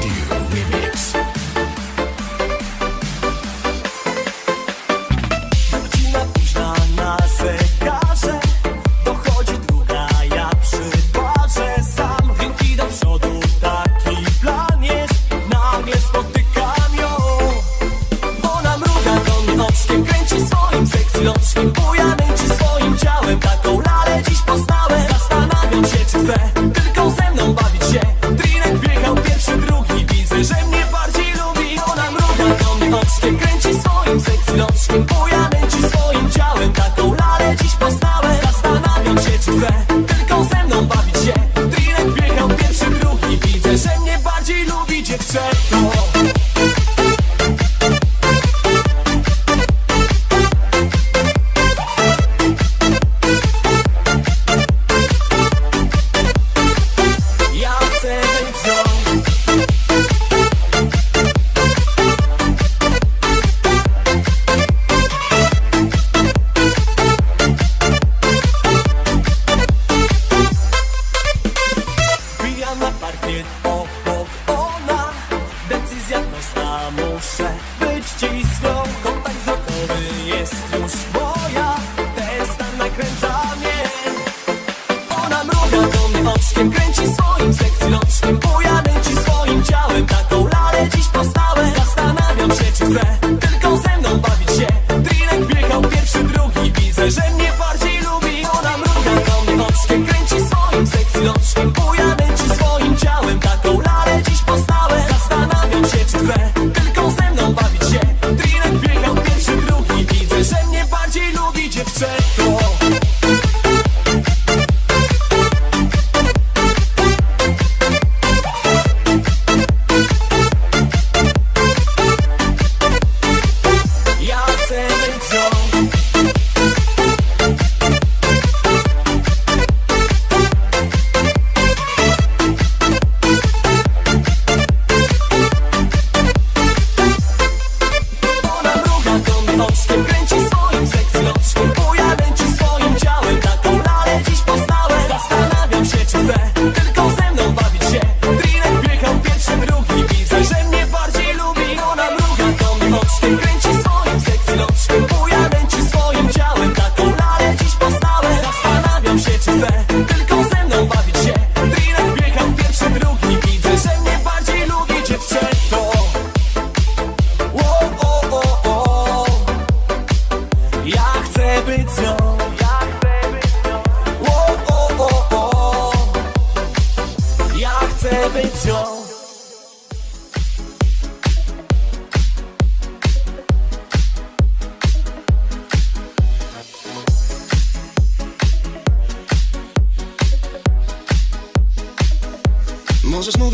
Radio.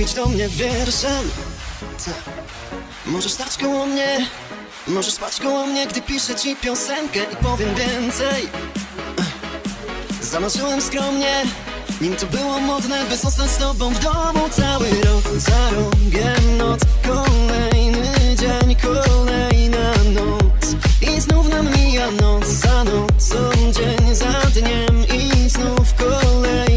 mówić do mnie wierszem? Ta. Możesz stać koło mnie? Możesz spać koło mnie, gdy piszę ci piosenkę i powiem więcej? Zamarzyłem skromnie Nim to było modne, by zostać z tobą w domu cały rok. Za rogiem noc, kolejny dzień, kolejna noc. I znów nam mija noc za nocą, dzień za dniem. I znów kolejny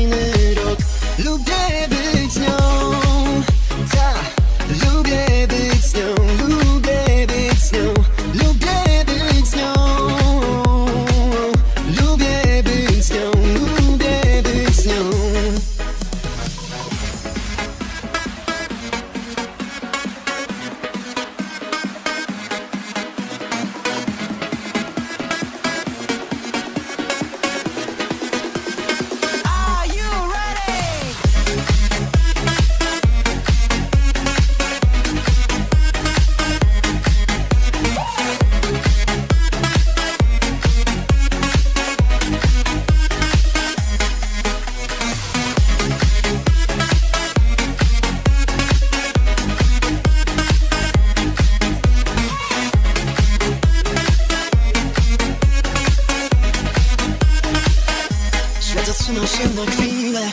zatrzymał się na chwilę.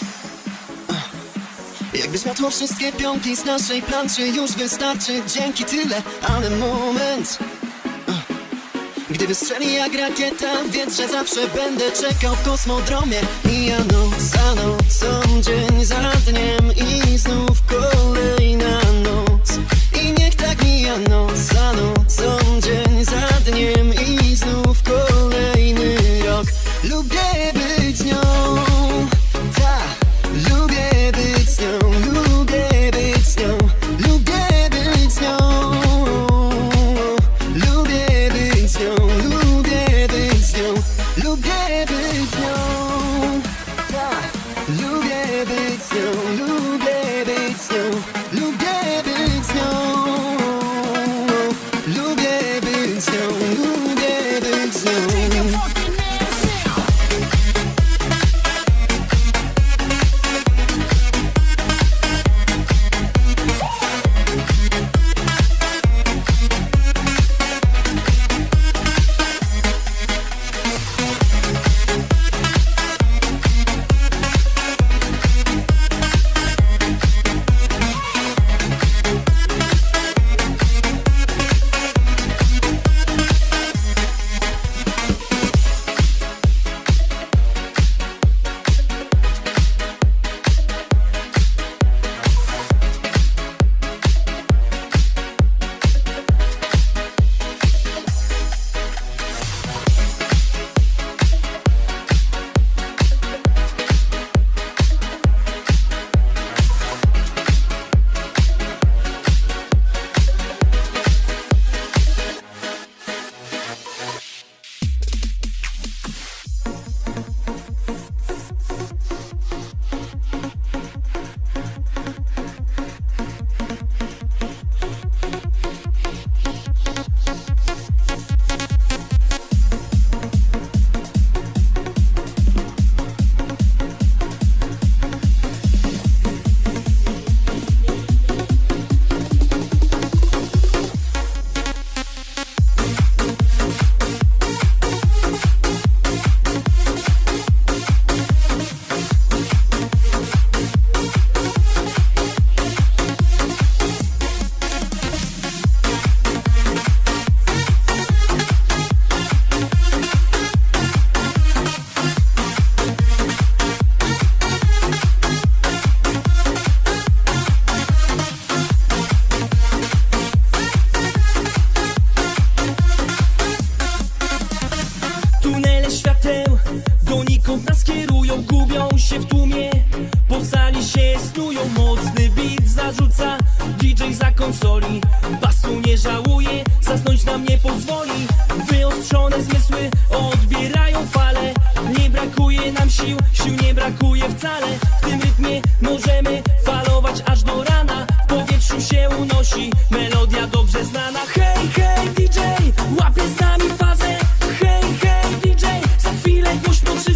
Jakby zmiotło wszystkie pionki z naszej planczy Już wystarczy, dzięki tyle, ale moment. Gdy wystrzeli jak rakieta Wiedz, że zawsze będę czekał w kosmodromie I ja noc za nocą, dzień za dniem. nie pozwoli. Wyostrzone zmysły odbierają fale. Nie brakuje nam sił, sił nie brakuje wcale. W tym rytmie możemy falować aż do rana. W powietrzu się unosi melodia dobrze znana. Hej, hej DJ, łapie z nami fazę. Hej, hej DJ, za chwilę głośno wszyscy